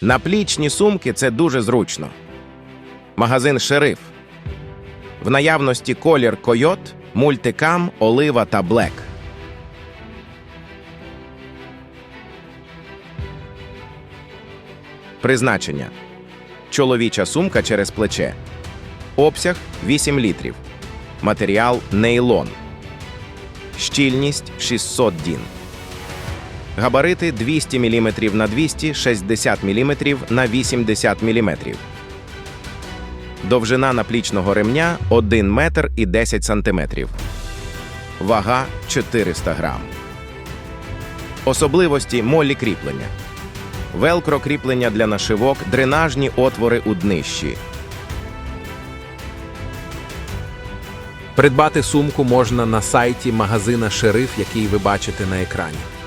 Наплічні сумки це дуже зручно. Магазин Шериф. В наявності колір Койот, мультикам, олива та блек. Призначення. Чоловіча сумка через плече. Обсяг 8 літрів. Матеріал нейлон. Щільність 600 дін. Габарити 200 мм на 200, 60 мм на 80 мм. Довжина наплічного ремня 1 метр і 10 сантиметрів. Вага 400 грам. Особливості молі кріплення. Велкро кріплення для нашивок, дренажні отвори у днищі. Придбати сумку можна на сайті магазина Шериф, який ви бачите на екрані.